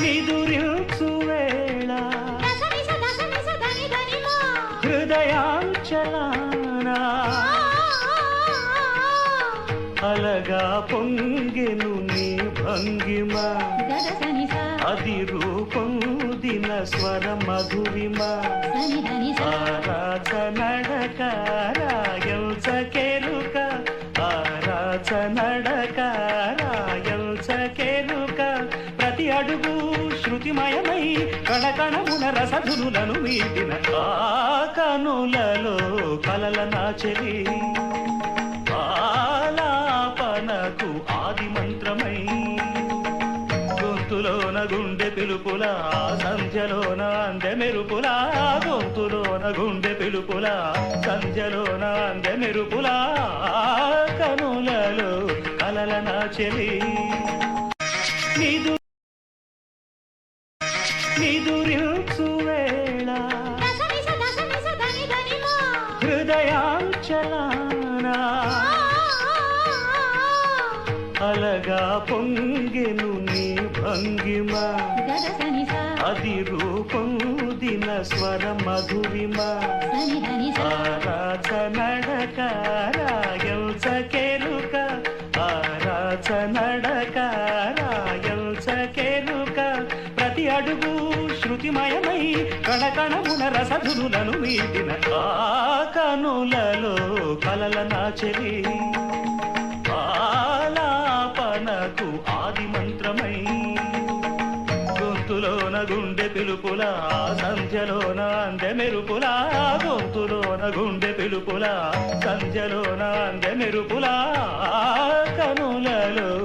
నిదురించు వేళ. హృదయాంచలానా అలగా పొంగెను నీ భంగిమ. అది రూపొందిన స్వర మధురిమ. ఆరాచ నడక రాయల్చకెరుక ఆరాచ నడక అడుగు శృతిమయమై కణకణమున రసధునులను మీటిన ఆ కనులలో కలల నాచరి ఆలాపనకు ఆది మంత్రమై గొంతులోన గుండె పిలుపుల సంధ్యలోన అందె మెరుపుల గొంతులోన గుండె పిలుపుల సంధ్యలోన అందె మెరుపుల కనులలో కలల నాచెలి నిదు హృదయాంచలానా అలగా పొంగెను నీ భంగిమ. అది రూపొందిన స్వర మధురిమ ఆరాధ నడక రాయల్చకెరుక ఆరాధ నడక రాయల్చకెరుక ప్రతి అడుగు శృతిమయమై కణకణమున రసధునులను వీటిన ఆ కనులలో కలల నాచరి ఆలాపనకు ఆది మంత్రమై. గొంతులోన గుండె పిలుపుల సంధ్యలోన అందె మెరుపుల. గొంతులోన గుండె పిలుపుల సంధ్యలోన అందె మెరుపుల. కనులలో